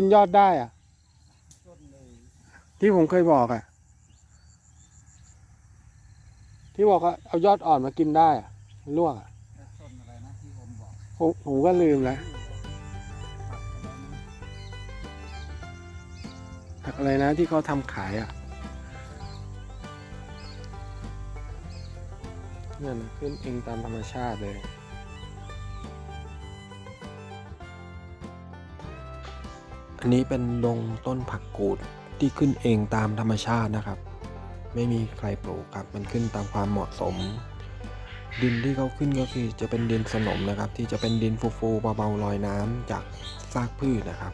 กินยอดได้อะที่ผมเคยบอกอะ ที่บอกว่าเอายอดอ่อนมากินได้อะลวกอะแล้วต้นอะผมผมก็ลืมแล้วผักอะไรนะอะไรนะที่เขาทำขายอะเนี่ยนะขึ้นเองตามธรรมชาติเลย นนี้เป็นดงต้นผักกูดที่ขึ้นเองตามธรรมชาตินะครับ ไม่มีใครปลูกครับ มันขึ้นตามความเหมาะสม ดินที่เขาขึ้นก็คือจะเป็นดินสนมนะครับ ที่จะเป็นดินฟูๆเบาๆลอยน้ำจากซากพืชนะครับ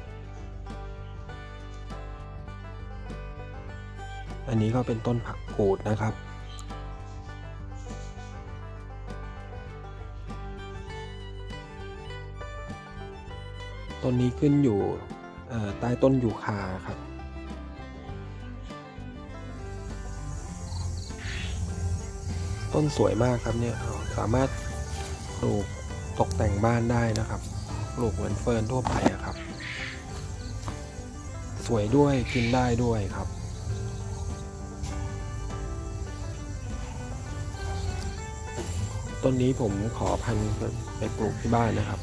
อันนี้ก็เป็นต้นผักกูดนะครับต้นนี้ขึ้นอยู่ ใต้ต้นยูคาครับต้นสวยมากครับเนี่ยสามารถปลูกตกแต่งบ้านได้นะครับ ปลูกเหมือนเฟิร์นทั่วไปอะครับ สวยด้วยกินได้ด้วยครับ ต้นนี้ผมขอพันธุ์ไปปลูกที่บ้านนะครับ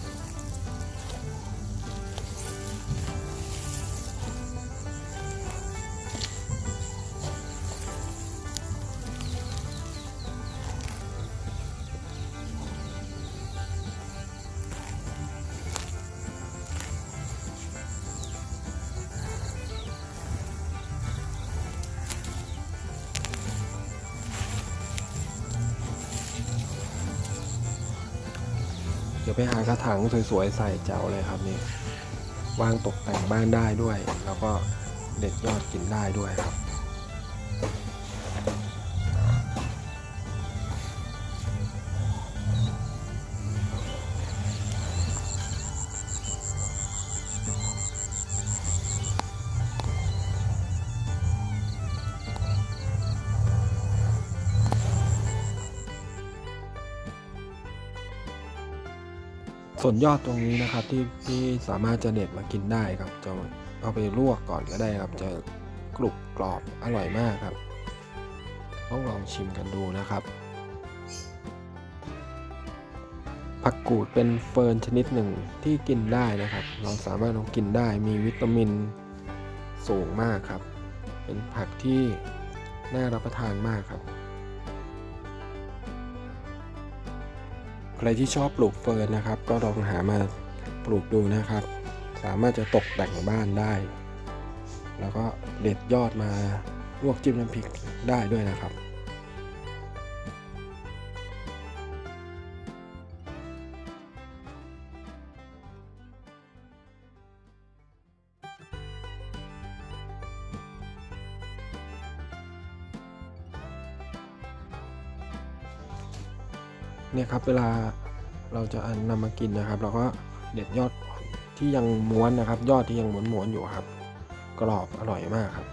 ดี๋ยวไปหากระถางสวยๆใส่เจ้าเลยครับนี่วางตกแต่งบ้านได้ด้วย แล้วก็เด็ดยอดกินได้ด้วยครับ ส่วนยอดตรงนี้นะครับที่ที่สามารถจะเด็ดมากินได้ครับจะเอาไปลวกก่อนก็ได้ครับ จะกรุบกรอบอร่อยมากครับ ต้องลองชิมกันดูนะครับผักกูดเป็นเฟิร์นชนิดหนึ่งที่กินได้นะครับ เราสามารถลองกินได้มีวิตามินสูงมากครับ เป็นผักที่น่ารับประทานมากครับ ใครที่ชอบปลูกเฟิร์นนะครับ ก็ลองหามาปลูกดูนะครับ สามารถจะตกแต่งบ้านได้ แล้วก็เด็ดยอดมาลวกจิ้มน้ำพริกได้ด้วยนะครับ เนี่ยครับเวลาเราจะนำมากินนะครับ เราก็เด็ดยอดที่ยังม้วนนะครับ ยอดที่ยังม้วนๆอยู่ครับ กรอบอร่อยมากครับ